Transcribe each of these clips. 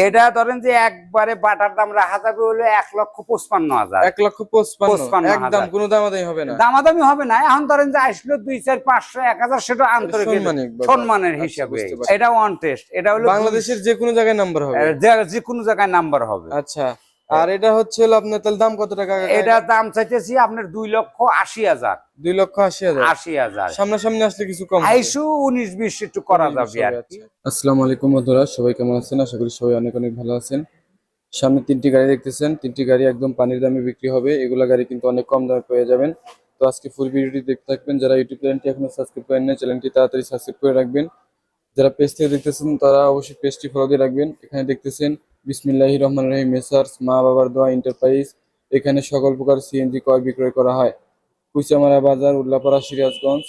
এটা ধরেন যে একবারে বাটার দাম রাখা যাবে হলো এক লক্ষ পঁচপান্ন হাজার। এক লক্ষ পঁচপান্ন। একদম। কোনো দামাদামি হবে না। দামাদামি হবে না। এখন ধরেন যে আসলো দুই চার পাঁচশো এক হাজার সেটা আন্তরিক সম্মানের আচ্ছা, হিসাবে। এটা ওয়ান টেস্ট এটা হলো বাংলাদেশের যে কোনো জায়গায় নাম্বার হবে। যে কোনো জায়গায় নাম্বার হবে। আচ্ছা। আর এটা হচ্ছে আপনার তাহলে দাম কত টাকা? এটা দাম চাইতেছি আপনার দুই লক্ষ আশি হাজার। দুই লক্ষ আশি হাজার? আশি হাজার। সামনাসামনি আসলে কিছু কম। আইসু উনিশ বিশ একটু করা যাবে আর কি। আসসালামু আলাইকুম বন্ধুরা সবাই কেমন আছেন? আশা করি সবাই অনেক অনেক ভালো আছেন। সামনে তিনটি গাড়ি দেখতেছেন। তিনটি গাড়ি একদম পানির দামে বিক্রি হবে। এগুলা গাড়ি কিন্তু অনেক কম দামে পেয়ে যাবেন। তো আজকে ফুল ভিডিওটি দেখতে থাকবেন। যারা ইউটিউব চ্যানেলটি এখনও সাবস্ক্রাইব করেন না চ্যানেলটি তাড়াতাড়ি সাবস্ক্রাইব করে রাখবেন। যারা পেজ থেকে দেখতেছেন তারা অবশ্যই পেজটি ফলো দিয়ে রাখবেন। এখানে দেখতেছেন বিসমিল্লাহি রহমান রহিম, মেসার্স, মা বাবার দোয়া, এন্টারপ্রাইজ। এখানে সকল প্রকার সিএনজি ক্রয়, বিক্রয় করা হয়। কুচামারা বাজার, উল্লাপাড়া, সিরাজগঞ্জ।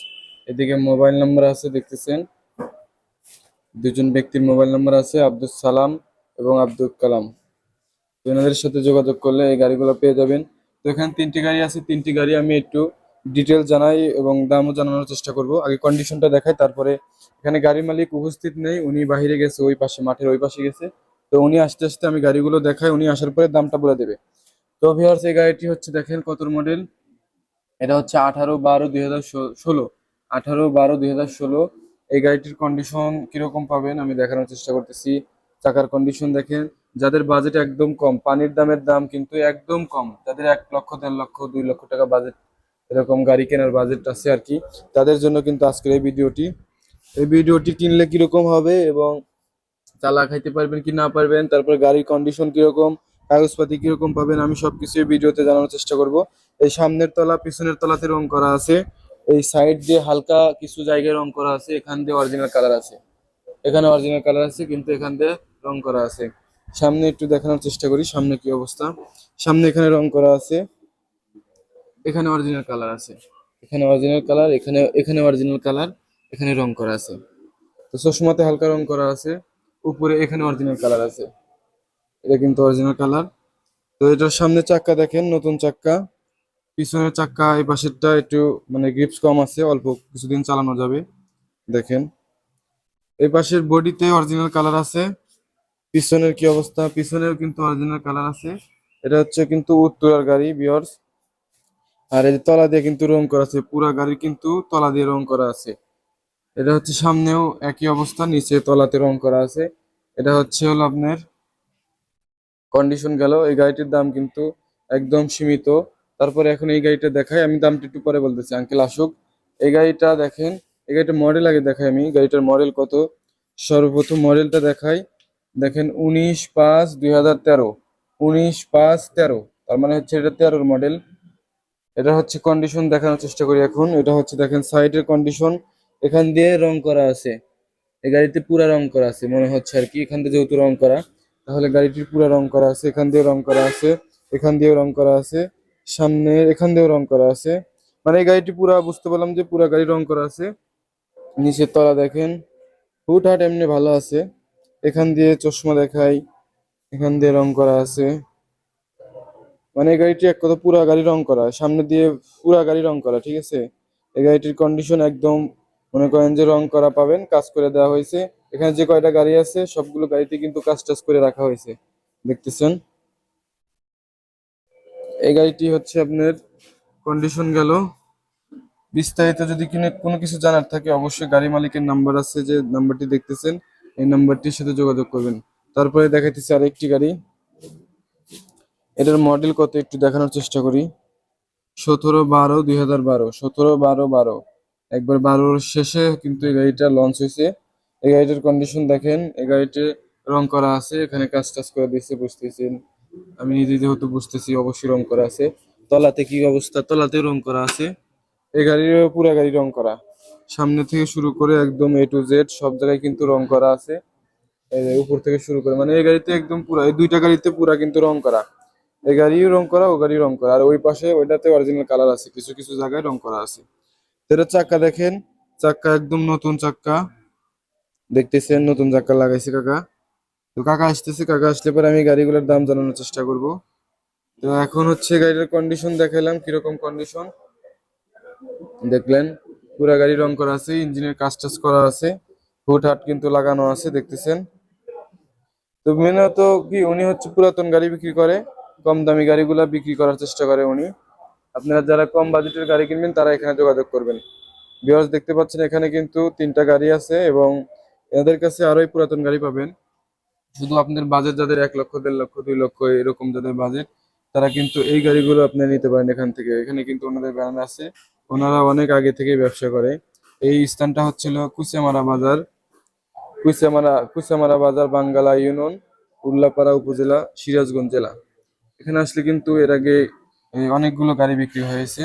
এদিকে মোবাইল নাম্বার আছে, দেখতেছেন। দুজন ব্যক্তির মোবাইল নাম্বার আছে আব্দুল সালাম এবং আব্দুল কালাম। তো এনাদের সাথে যোগাযোগ করলে এই গাড়িগুলো পেয়ে যাবেন। তো এখানে তিনটি গাড়ি আছে, তিনটি গাড়ি আমি একটু ডিটেল জানাই এবং দামও জানানোর চেষ্টা করব। আগে কন্ডিশনটা দেখাই, তারপরে এখানে গাড়ি মালিক উপস্থিত নেই, উনি বাইরে গেছে, ওই পাশে, মাঠের ওই পাশে গেছে। তো উনি আস্তে আস্তে আমি গাড়িগুলো দেখাই, উনি আসার পরে দামটা বলে দেবে। তো ভিউয়ার্স এই গাড়িটি হচ্ছে দেখেন কত মডেল এটা হচ্ছে আঠারো বারো দুই হাজার ষোলো। আঠারো বারো দুই হাজার ষোলো। এই গাড়িটির কন্ডিশন কীরকম পাবেন আমি দেখানোর চেষ্টা করতেছি। চাকার কন্ডিশন দেখেন, যাদের বাজেট একদম কম, পানির দামের দাম কিন্তু একদম কম যাদের এক লক্ষ, দেড় লক্ষ, দুই লক্ষ টাকা বাজেট এরকম গাড়ি কেনার বাজেট আছে আর কি। তাদের জন্য কিন্তু আজকের এই ভিডিওটি এই ভিডিওটি কিনলে কীরকম হবে এবং চালা খাইতে পারবেন কি না পারবেন, তারপর গাড়ির কন্ডিশন কীরকম, কাগজপাতি কীরকম পাবেন, আমি সবকিছু ভিডিওতে জানানোর চেষ্টা করব। এই সামনের তলা, পিছনের তলাতে রং করা আছে। এই সাইড দিয়ে হালকা কিছু জায়গায় রং করা আছে, এখান দিয়ে অরিজিনাল কালার আছে। এখানে অরিজিনাল কালার আছে, কিন্তু এখান দিয়ে রং করা আছে। সামনে একটু দেখানোর চেষ্টা করি, সামনে কি অবস্থা? সামনে এখানে রং করা আছে। এখানে অরিজিনাল কালার আছে। এখানে অরিজিনাল কালার এখানে এখানে অরিজিনাল কালার এখানে রং করা আছে। তো চশমাতে হালকা রং করা আছে। উপরে এখানে অরিজিনাল কালার আছে। এটা কিন্তু অরিজিনাল কালার তো এটার সামনে চাক্কা দেখেন, নতুন চাক্কা। পিছনের চাক্কা, এই পাশেরটা একটু মানে গ্রিপস কম আছে, অল্প কিছুদিন চালানো যাবে। দেখেন। এই পাশের বডিতে অরিজিনাল কালার আছে। পিছনের কি অবস্থা? পিছনেও কিন্তু অরিজিনাল কালার আছে। এটা হচ্ছে কিন্তু উত্তরার গাড়ি বিয়ার্স আর এই তলা দিয়ে কিন্তু রং করা আছে, পুরা গাড়ির কিন্তু তলা দিয়ে রং করা আছে। এটা হচ্ছে সামনেও একই অবস্থা, নিচে তলাতে রং করা আছে। এটা হচ্ছে হলো আপনার কন্ডিশন গেল। এই গাড়িটির দাম কিন্তু একদম সীমিত। তারপরে এখন এই গাড়িটা দেখাই, আমি দামটা একটু পরে বলতেছি আঙ্কেল আসুক। এই গাড়িটা দেখেন, এই গাড়িটা মডেল আগে দেখাই আমি। গাড়িটার মডেল কত? সর্বপ্রথম মডেলটা দেখাই। দেখেন উনিশ পাঁচ দুই হাজার তেরো। উনিশ পাঁচ তেরো। তার মানে হচ্ছে এটা তেরোর মডেল এটা হচ্ছে কন্ডিশন দেখানোর চেষ্টা করি এখন। এটা হচ্ছে দেখেন সাইডের কন্ডিশন এখান দিয়ে রং করা আছে। এই গাড়িতে পুরা রং করা আছে, মনে হচ্ছে আর কি। এখান দিয়ে যেহেতু রং করা, তাহলে গাড়িটির পুরা রং করা আছে, এখান দিয়ে রং করা আছে, এখান দিয়েও রং করা আছে, সামনে এখান দিয়েও রং করা আছে। মানে এই গাড়িটি পুরা বুঝতে পারলাম যে পুরা গাড়ি রং করা আছে। নিচের তলা দেখেন, হুটহাট এমনি ভালো আছে। এখান দিয়ে চশমা দেখাই, এখান দিয়ে রং করা আছে। মানে এই গাড়িটি এক কথা পুরা গাড়ি রং করা, সামনে দিয়ে পুরা গাড়ি রং করা, ঠিক আছে? এই গাড়িটির কন্ডিশন একদম মনে করেন যে রং করা পাবেন, কাজ করে দেওয়া হয়েছে। এখানে যে কয়টা গাড়ি আছে, সবগুলো গাড়িতে কিন্তু কাজ টাজ করে রাখা হয়েছে। দেখতেছেন? এই গাড়িটি হচ্ছে আপনার কন্ডিশন গেল। বিস্তারিত যদি কিনে কোনো কিছু জানার থাকে, অবশ্যই গাড়ি মালিকের নাম্বার আছে যে নাম্বারটি দেখতেছেন, এই নাম্বারটির সাথে যোগাযোগ করবেন। তারপরে দেখাইতেছি আরেকটি গাড়ি। এটার মডেল কত একটু দেখানোর চেষ্টা করি। সতেরো বারো দুই হাজার বারো, সতেরো বারো বারো। একবার বারোর শেষে কিন্তু এই গাড়িটা লঞ্চ হয়েছে। এই গাড়িটার কন্ডিশন দেখেন, এই গাড়িতে রং করা আছে, এখানে কাজ টাজ করে দিয়েছে, বুঝতেছেন? আমি নিজে যেহেতু বুঝতেছি, অবশ্যই রং করা আছে। তলাতে কি অবস্থা? তলাতে রং করা আছে। এই গাড়ির পুরা গাড়ি রং করা। সামনে থেকে শুরু করে একদম এ টু জেড সব জায়গায় কিন্তু রং করা আছে। উপর থেকে শুরু করে মানে এই গাড়িতে একদম পুরা, এই দুইটা গাড়িতে পুরা কিন্তু রং করা। এই গাড়িও রং করা, ও গাড়ি রং করা। আর ওই পাশে ওইটাতে অরিজিনাল কালার আছে, কিছু কিছু জায়গায় রং করা আছে। এটা চাক্কা দেখেন। চাক্কা একদম নতুন চাক্কা। দেখতেছেন, নতুন চাক্কা লাগাইছে কাকা। তো কাকা আসতেছে, কাকা আসলে পরে আমি গাড়িগুলোর দাম জানানোর চেষ্টা করব। তো এখন হচ্ছে গাড়ির কন্ডিশন দেখাইলাম, কীরকম কন্ডিশন দেখলেন, পুরা গাড়ি রং করা আছে, ইঞ্জিনের কাজ টাজ করা আছে, হুট হাট কিন্তু লাগানো আছে, দেখতেছেন। তো মেনত কি, উনি হচ্ছে পুরাতন গাড়ি বিক্রি করে, কম দামি গাড়িগুলা বিক্রি করার চেষ্টা করে উনি। আপনারা যারা কম বাজেটের গাড়ি কিনবেন, তারা এখানে যোগাযোগ করবেন। ভিউয়ার্স দেখতে পাচ্ছেন, এখানে কিন্তু তিনটা গাড়ি আছে এবং এদের কাছে আরোই পুরাতন গাড়ি পাবেন। শুধু আপনাদের বাজেট যাদের এক লক্ষ, দেড় লক্ষ, দুই লক্ষ, এরকম যাদের বাজেট তারা কিন্তু এই গাড়িগুলো আপনি নিতে পারেন এখান থেকে। এখানে কিন্তু ওনাদের ব্যানার আছে। ওনারা অনেক আগে থেকেই ব্যবসা করে। এই স্থানটা হচ্ছিল কুচিয়ামারা বাজার। কুচিয়ামারা কুচিয়ামারা বাজার, বাঙ্গালা ইউনিয়ন, উল্লাপাড়া উপজেলা, সিরাজগঞ্জ জেলা। এখানে আসলে কিন্তু এর আগে এই, অনেকগুলো গাড়ি বিক্রি হয়েছে।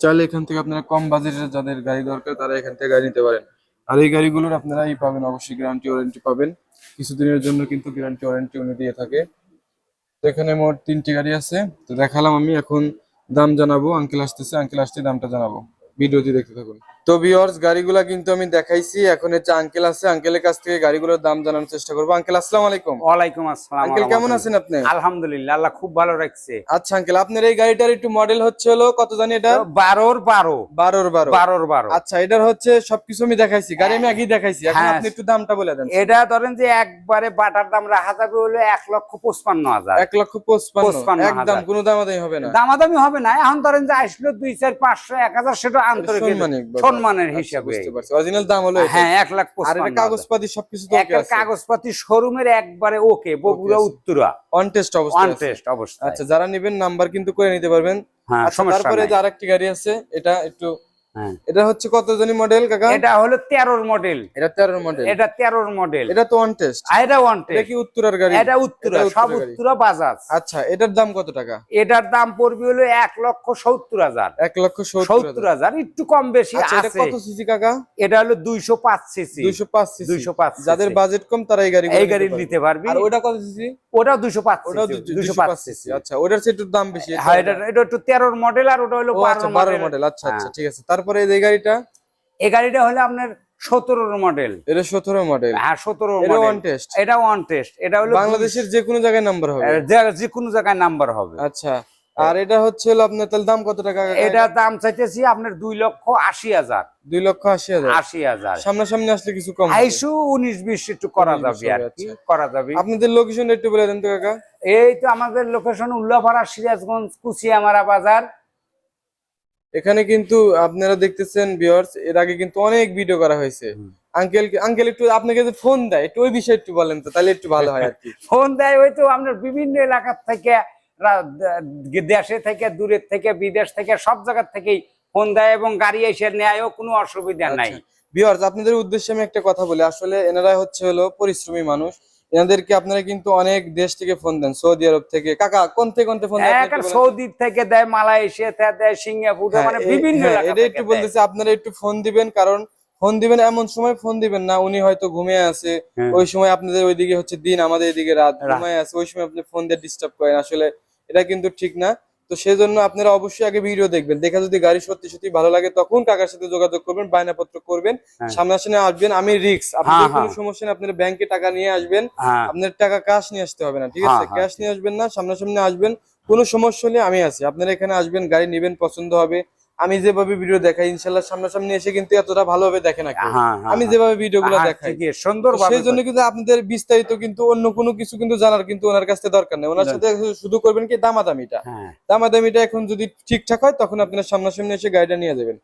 চাইলে এখান থেকে আপনারা কম বাজেটের যাদের গাড়ি দরকার তারা এখান থেকে গাড়ি নিতে পারেন। আর এই গাড়িগুলোর আপনারা এই পাবেন অবশ্যই গ্যারান্টি ওয়ারেন্টি পাবেন। কিছুদিনের জন্য কিন্তু গ্যারান্টি ওয়ারেন্টি উনি দিয়ে থাকে। তো এখানে মোট তিনটি গাড়ি আছে। তো দেখালাম আমি এখন দাম জানাব আঙ্কেল আসতেছে আঙ্কেল আসতে দামটা জানাব। ভিডিওটি দেখতে থাকুন। তো ভিউয়ার্স গাড়িগুলা কিন্তু আমি দেখাইছি এখন হচ্ছে আঙ্কেল আছে আঙ্কেলের কাছ থেকে গাড়িগুলোর দাম জানানোর চেষ্টা করব। আঙ্কেল আসসালামু আলাইকুম। ওয়ালাইকুম আসসালাম আঙ্কেল কেমন আছেন আপনি? আলহামদুলিল্লাহ আল্লাহ খুব ভালো রাখছে। আচ্ছা আঙ্কেল আপনার এই গাড়িটার একটু মডেল হচ্ছে হলো কত জানি এটা? বারোর বারো বারোর বারো। বারোর বারো। আচ্ছা এটার হচ্ছে সবকিছু আমি দেখাইছি গাড়ি আমি আগেই দেখাইছি। এখন হ্যাঁ। আপনি একটু দামটা বলে দেন। এটা ধরেন যে একবারে বাটার দাম রাখা যাবে হলো এক লক্ষ পঁচপান্ন হাজার। এক লক্ষ পঁচপান্ন। একদম। কোনো দামাদামি হবে না। দামাদামি হবে না। এখন ধরেন যে আসলো দুই চার পাঁচশো এক হাজার সেটা আন্তরিক। সম্মানের আচ্ছা, হিসাবে। বুঝতে পারছি। অরিজিনাল দাম হলো হ্যাঁ এক লাখ আর এটা কাগজপাতি সবকিছু তো একটা কাগজপাতি শোরুমের একবারে ওকে বগুড়া। উত্তরা। অন টেস্ট অবস্থা টেস্ট অবস্থা আচ্ছা যারা নেবেন নাম্বার কিন্তু করে নিতে পারবেন। হ্যাঁ আচ্ছা, তারপরে আর যে আরেকটি গাড়ি আছে এটা একটু। এটা হচ্ছে কত জানি মডেল কাকা? এটা হলো তেরোর মডেল এটা তেরোর মডেল এটা তেরোর মডেল এটা তো অন টেস্ট এটা ওয়ান এটা কি উত্তরার গাড়ি? এটা উত্তরা সব উত্তরা বাজাজ আচ্ছা এটার দাম কত টাকা? এটার দাম পড়বে হলো এক লক্ষ সত্তর হাজার। এক লক্ষ সত্তর সত্তর হাজার একটু কম বেশি আচ্ছা এটা কত সিসি কাকা? এটা হলো দুইশো পাঁচ সিসি দুইশো পাঁচ সিসি দুইশো পাঁচ যাদের বাজেট কম তারা এই গাড়ি এই গাড়ি নিতে পারবি। আর ওটা কত সিসি পাঁচ ওটাও দুইশো পাঁচ সিসি আচ্ছা ওটার চেয়ে একটু দাম বেশি। হ্যাঁ এটা এটা একটু তেরোর মডেল আর ওটা হলো ও আচ্ছা বারো বারো মডেল আচ্ছা আচ্ছা হ্যাঁ। ঠিক আছে। তারপরে এই গাড়িটা? এই গাড়িটা হলো আপনার সতেরোর মডেল এটা সতেরো মডেল হ্যাঁ সতেরো এটা ওয়ান টেস্ট এটা ওয়ান টেস্ট এটা হলো বাংলাদেশের যে কোনো জায়গায় নাম্বার হবে। যে কোনো জায়গায় নাম্বার হবে। আচ্ছা আর এটা হচ্ছে আপনার তাহলে দাম কত টাকা? এটা দাম চাইতেছি আপনার দুই লক্ষ আশি হাজার। দুই লক্ষ আশি হাজার। আশি হাজার। সামনাসামনি আসলে কিছু কম আইসু উনিশ বিশ একটু করা যাবে আর কি আচ্ছা। করা যাবে। আপনাদের লোকেশন একটু বলে দেন তো কাকা। এই তো আমাদের লোকেশন উল্লাপাড়া সিরাজগঞ্জ কুচিয়ামারা বাজার। এখানে কিন্তু আপনারা দেখতেছেন ভিউয়ার্স এর আগে কিন্তু অনেক ভিডিও করা হয়েছে। আঙ্কেল আঙ্কেল একটু আপনাকে যে ফোন দেয় একটু ওই বিষয়ে একটু বলেন তো তাহলে একটু ভালো হয় আর কি। ফোন দেয় ওই তো আপনার বিভিন্ন এলাকার থেকে দেশে থেকে দূরের থেকে বিদেশ থেকে সব জায়গার থেকেই ফোন দেয় এবং গাড়ি এসে নেয়ও কোনো অসুবিধা নাই। ভিউয়ার্স আপনাদের উদ্দেশ্যে আমি একটা কথা বলি। আসলে এনারা হচ্ছে হলো পরিশ্রমী মানুষ। এনাদেরকে আপনারা কিন্তু অনেক দেশ থেকে ফোন দেন সৌদি আরব থেকে কাকা কোন থেকে কোন থেকে ফোন দেন তো? সৌদি থেকে দেয় মালয়েশিয়া থেকে দেয় সিঙ্গাপুর হ্যাঁ, মানে বিভিন্ন হ্যাঁ, এটা একটু। বলতেছি আপনারা একটু ফোন দিবেন কারণ ফোন দিবেন এমন সময় ফোন দিবেন না উনি হয়তো ঘুমিয়ে আছে হ্যাঁ। ওই সময় আপনাদের ওইদিকে হচ্ছে দিন আমাদের এদিকে রাত রাত। ঘুমায় আছে ওই সময় আপনি ফোন দিয়ে ডিস্টার্ব করেন আসলে এটা কিন্তু ঠিক না তো সেই জন্য আপনারা অবশ্যই আগে ভিডিও দেখবেন। দেখা যদি গাড়ি সত্যি সত্যি ভালো লাগে তখন কাকার সাথে যোগাযোগ করবেন বায়নাপত্র করবেন হ্যাঁ। সামনাসামনি আসবেন। আমি রিক্স আপনাদের হ্যাঁ, কোনো হ্যাঁ। সমস্যা নেই আপনারা ব্যাংকে টাকা নিয়ে আসবেন। হ্যাঁ। আপনার টাকা ক্যাশ নিয়ে আসতে হবে না ঠিক হ্যাঁ, আছে? হ্যাঁ। ক্যাশ নিয়ে আসবেন না সামনাসামনি আসবেন। কোনো সমস্যা হলে আমি আছি। আপনারা এখানে আসবেন গাড়ি নেবেন পছন্দ হবে। আমি যেভাবে ভিডিও দেখাই ইনশাল্লাহ সামনাসামনি এসে কিন্তু এতটা ভালোভাবে দেখে না। হ্যাঁ, হ্যাঁ, আমি হ্যাঁ। যেভাবে ভিডিওগুলো হ্যাঁ, দেখাই। সুন্দর সেই জন্য কিন্তু আপনাদের বিস্তারিত কিন্তু অন্য কোনো কিছু কিন্তু জানার কিন্তু ওনার কাছে দরকার নেই। ওনার সাথে শুধু করবেন কি দামাদামিটা। দামাদামিটা এখন যদি ঠিকঠাক হয় তখন আপনার সামনাসামনি এসে গাড়িটা নিয়ে যাবেন।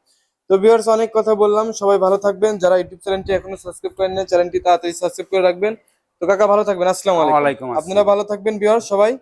তো ভিউয়ার্স অনেক কথা বললাম। সবাই ভালো থাকবেন। যারা ইউটিউব চ্যানেলটি এখনও সাবস্ক্রাইব করেন না চ্যানেলটি তাড়াতাড়ি সাবস্ক্রাইব করে রাখবেন। তো কাকা ভালো থাকবেন। আসসালামু আলাইকুম। আপনারা ভালো থাকবেন ভিউয়ার্স সবাই।